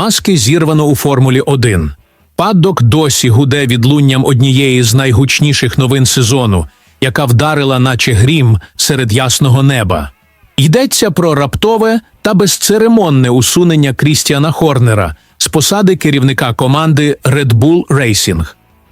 маски зірвано у Формулі 1. Паддок досі гуде відлунням однієї з найгучніших новин сезону, яка вдарила, наче грім серед ясного неба. Йдеться про раптове та безцеремонне усунення Крістіана Хорнера з посади керівника команди Red Bull Racing.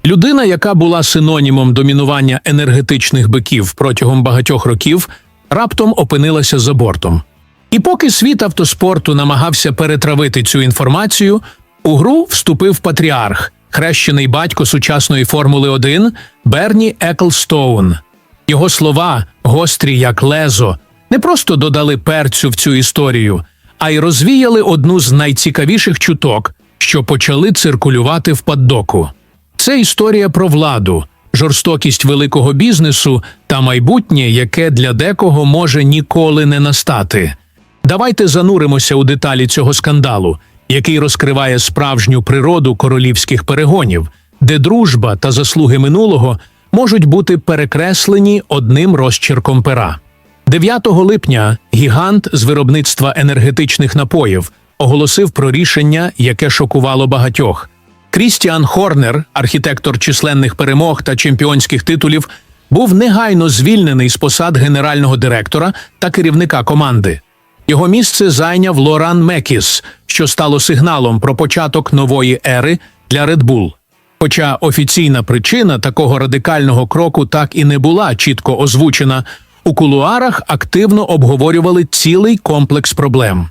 Людина, яка була синонімом домінування енергетичних биків протягом багатьох років, раптом опинилася за бортом. І поки світ автоспорту намагався перетравити цю інформацію, у гру вступив патріарх, хрещений батько сучасної Формули 1 Берні Еклстоун. Його слова, гострі як лезо, не просто додали перцю в цю історію, а й розвіяли одну з найцікавіших чуток, що почали циркулювати в паддоку. Це історія про владу, жорстокість великого бізнесу та майбутнє, яке для декого може ніколи не настати. Давайте зануримося у деталі цього скандалу, який розкриває справжню природу королівських перегонів, де дружба та заслуги минулого можуть бути перекреслені одним розчерком пера. 9 липня гігант з виробництва енергетичних напоїв оголосив про рішення, яке шокувало багатьох. Крістіан Хорнер, архітектор численних перемог та чемпіонських титулів, був негайно звільнений з посад генерального директора та керівника команди. Його місце зайняв Лоран Мекіс, що стало сигналом про початок нової ери для Red Bull. Хоча офіційна причина такого радикального кроку так і не була чітко озвучена, у кулуарах активно обговорювали цілий комплекс проблем.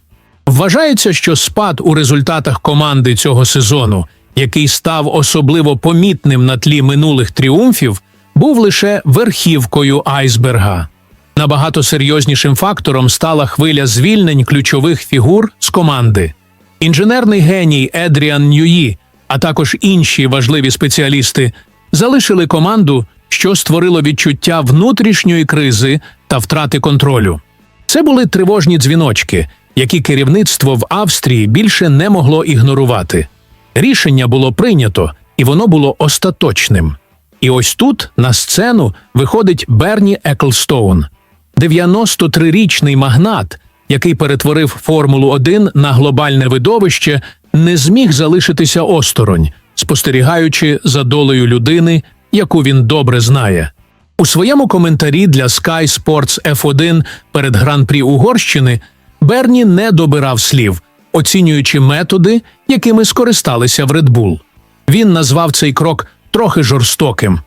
Вважається, що спад у результатах команди цього сезону, який став особливо помітним на тлі минулих тріумфів, був лише верхівкою айсберга. Набагато серйознішим фактором стала хвиля звільнень ключових фігур з команди. Інженерний геній Едріан Ньюї, а також інші важливі спеціалісти, залишили команду, що створило відчуття внутрішньої кризи та втрати контролю. Це були тривожні дзвіночки, які керівництво в Австрії більше не могло ігнорувати. Рішення було прийнято, і воно було остаточним. І ось тут на сцену виходить Берні Еклстоун, 93-річний магнат, який перетворив Формулу 1 на глобальне видовище, не зміг залишитися осторонь, спостерігаючи за долею людини, яку він добре знає. У своєму коментарі для Sky Sports F1 перед Гран-прі Угорщини Берні не добирав слів, оцінюючи методи, якими скористалися в Red Bull. Він назвав цей крок трохи жорстоким.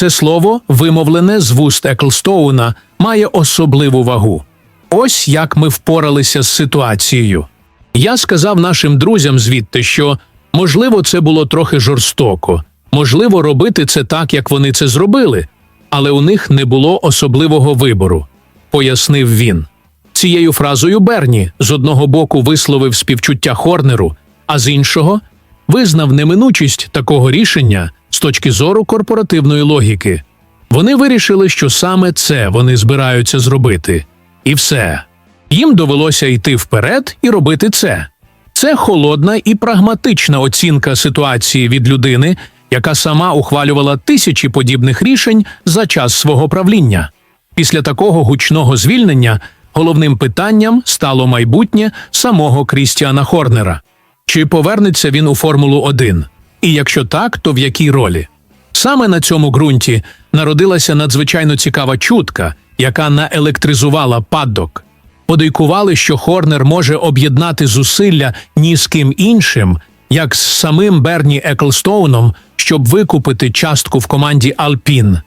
Це слово, вимовлене з вуст Еклстоуна, має особливу вагу. Ось як ми впоралися з ситуацією. Я сказав нашим друзям звідти, що можливо це було трохи жорстоко, можливо, робити це так, як вони це зробили, але у них не було особливого вибору, пояснив він. Цією фразою Берні з одного боку висловив співчуття Хорнеру, а з іншого визнав неминучість такого рішення точки зору корпоративної логіки. Вони вирішили, що саме це вони збираються зробити. І все. Їм довелося йти вперед і робити це. Це холодна і прагматична оцінка ситуації від людини, яка сама ухвалювала тисячі подібних рішень за час свого правління. Після такого гучного звільнення головним питанням стало майбутнє самого Крістіана Хорнера. Чи повернеться він у Формулу 1? І якщо так, то в якій ролі? Саме на цьому ґрунті народилася надзвичайно цікава чутка, яка наелектризувала паддок. Подейкували, що Хорнер може об'єднати зусилля ні з ким іншим, як з самим Берні Еклстоуном, щоб викупити частку в команді Алпін.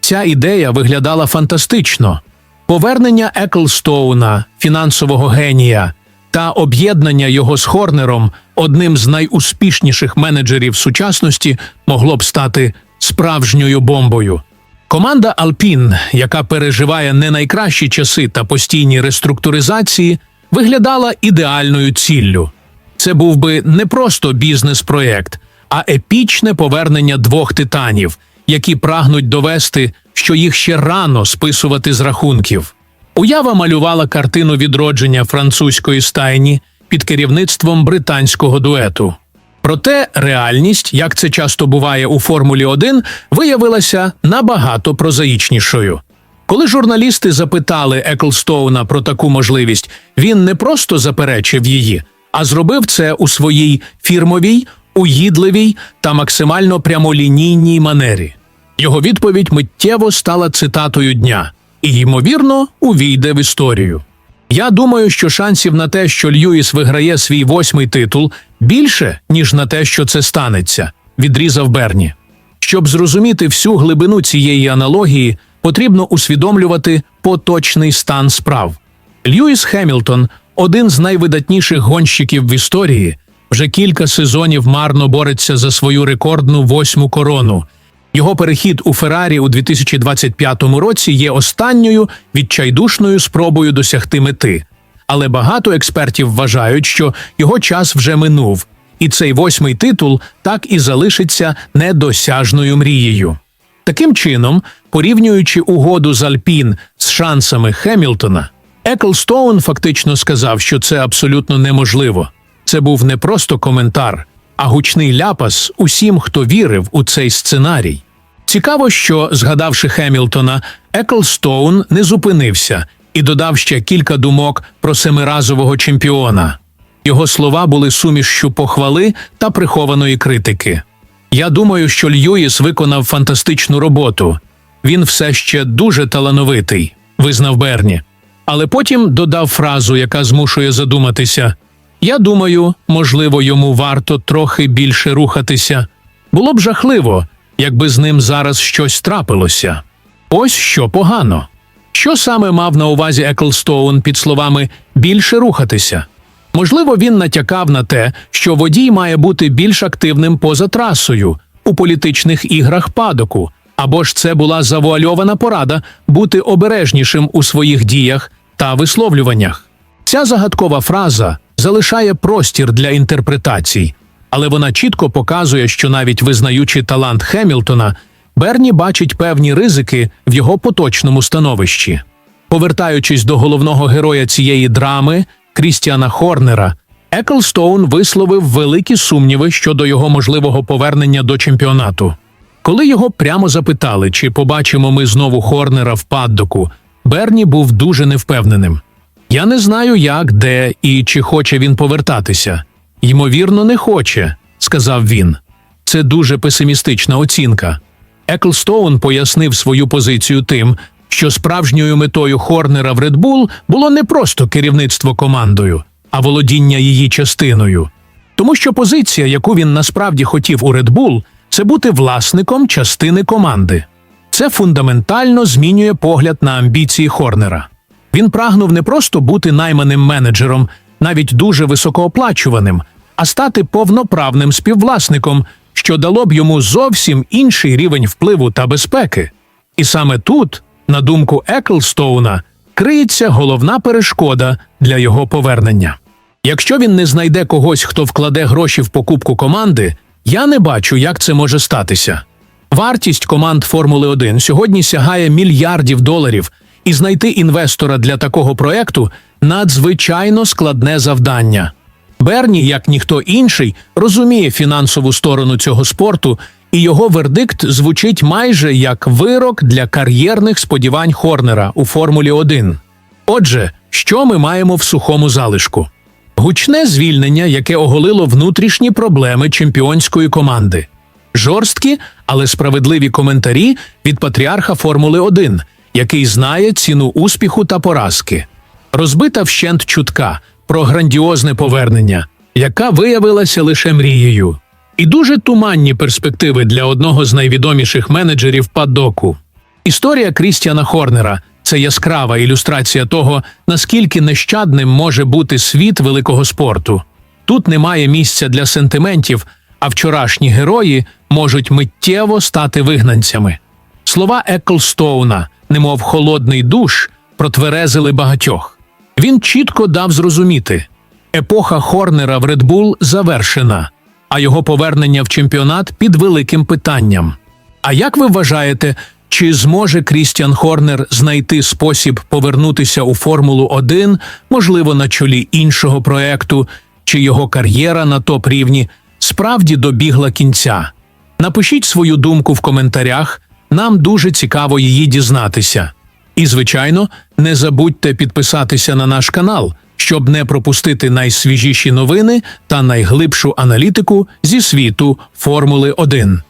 Ця ідея виглядала фантастично. Повернення Еклстоуна, фінансового генія, та об'єднання його з Хорнером, одним з найуспішніших менеджерів сучасності, могло б стати справжньою бомбою. Команда Алпін, яка переживає не найкращі часи та постійні реструктуризації, виглядала ідеальною ціллю. Це був би не просто бізнес-проєкт, а епічне повернення двох титанів, які прагнуть довести, що їх ще рано списувати з рахунків. Уява малювала картину відродження французької стайні під керівництвом британського дуету. Проте реальність, як це часто буває у Формулі 1, виявилася набагато прозаїчнішою. Коли журналісти запитали Еклстоуна про таку можливість, він не просто заперечив її, а зробив це у своїй фірмовій, уїдливій та максимально прямолінійній манері. Його відповідь миттєво стала цитатою дня і, ймовірно, увійде в історію. Я думаю, що шансів на те, що Льюіс виграє свій восьмий титул, більше, ніж на те, що це станеться, відрізав Берні. Щоб зрозуміти всю глибину цієї аналогії, потрібно усвідомлювати поточний стан справ. Льюіс Хемілтон, один з найвидатніших гонщиків в історії, вже кілька сезонів марно бореться за свою рекордну восьму корону. Його перехід у Феррарі у 2025 році є останньою відчайдушною спробою досягти мети. Але багато експертів вважають, що його час вже минув, і цей восьмий титул так і залишиться недосяжною мрією. Таким чином, порівнюючи угоду з Альпін з шансами Хемілтона, Еклстоун фактично сказав, що це абсолютно неможливо. Це був не просто коментар, а гучний ляпас усім, хто вірив у цей сценарій. Цікаво, що, згадавши Хемілтона, Еклстоун не зупинився і додав ще кілька думок про семиразового чемпіона. Його слова були сумішшю похвали та прихованої критики. Я думаю, що Льюіс виконав фантастичну роботу. Він все ще дуже талановитий, визнав Берні. Але потім додав фразу, яка змушує задуматися. Я думаю, можливо, йому варто трохи більше рухатися. Було б жахливо, якби з ним зараз щось трапилося. Ось що погано. Що саме мав на увазі Еклстоун під словами більше рухатися? Можливо, він натякав на те, що водій має бути більш активним поза трасою у політичних іграх падоку, або ж це була завуальована порада бути обережнішим у своїх діях та висловлюваннях. Ця загадкова фраза залишає простір для інтерпретацій, але вона чітко показує, що навіть визнаючи талант Хемілтона, Берні бачить певні ризики в його поточному становищі. Повертаючись до головного героя цієї драми Крістіана Хорнера, Еклстоун висловив великі сумніви щодо його можливого повернення до чемпіонату. Коли його прямо запитали, чи побачимо ми знову Хорнера в паддоку, Берні був дуже невпевненим. Я не знаю, як, де і чи хоче він повертатися. Ймовірно, не хоче, сказав він. Це дуже песимістична оцінка. Еклстоун пояснив свою позицію тим, що справжньою метою Хорнера в Red було не просто керівництво командою, а володіння її частиною. Тому що позиція, яку він насправді хотів у Red це бути власником частини команди. Це фундаментально змінює погляд на амбіції Хорнера. Він прагнув не просто бути найманим менеджером, навіть дуже високооплачуваним, а стати повноправним співвласником, що дало б йому зовсім інший рівень впливу та безпеки. І саме тут, на думку Еклстоуна, криється головна перешкода для його повернення. Якщо він не знайде когось, хто вкладе гроші в покупку команди, я не бачу, як це може статися. Вартість команд Формули 1 сьогодні сягає мільярдів доларів, і знайти інвестора для такого проекту надзвичайно складне завдання. Берні, як ніхто інший, розуміє фінансову сторону цього спорту, і його вердикт звучить майже як вирок для кар'єрних сподівань Хорнера у Формулі 1. Отже, що ми маємо в сухому залишку? Гучне звільнення, яке оголило внутрішні проблеми чемпіонської команди, жорсткі, але справедливі коментарі від патріарха Формули 1, який знає ціну успіху та поразки, розбита вщент чутка про грандіозне повернення, яка виявилася лише мрією, і дуже туманні перспективи для одного з найвідоміших менеджерів падоку. Історія Крістіана Хорнера це яскрава ілюстрація того, наскільки нещадним може бути світ великого спорту. Тут немає місця для сентиментів, а вчорашні герої можуть миттєво стати вигнанцями. Слова Еклстоуна, немов холодний душ, протверезили багатьох. Він чітко дав зрозуміти епоха Хорнера в Bull завершена, а його повернення в чемпіонат під великим питанням. А як ви вважаєте, чи зможе Крістіан Хорнер знайти спосіб повернутися у Формулу 1, можливо, на чолі іншого проекту, чи його кар'єра на топ рівні справді добігла кінця? Напишіть свою думку в коментарях, нам дуже цікаво її дізнатися. І, звичайно, не забудьте підписатися на наш канал, щоб не пропустити найсвіжіші новини та найглибшу аналітику зі світу Формули 1.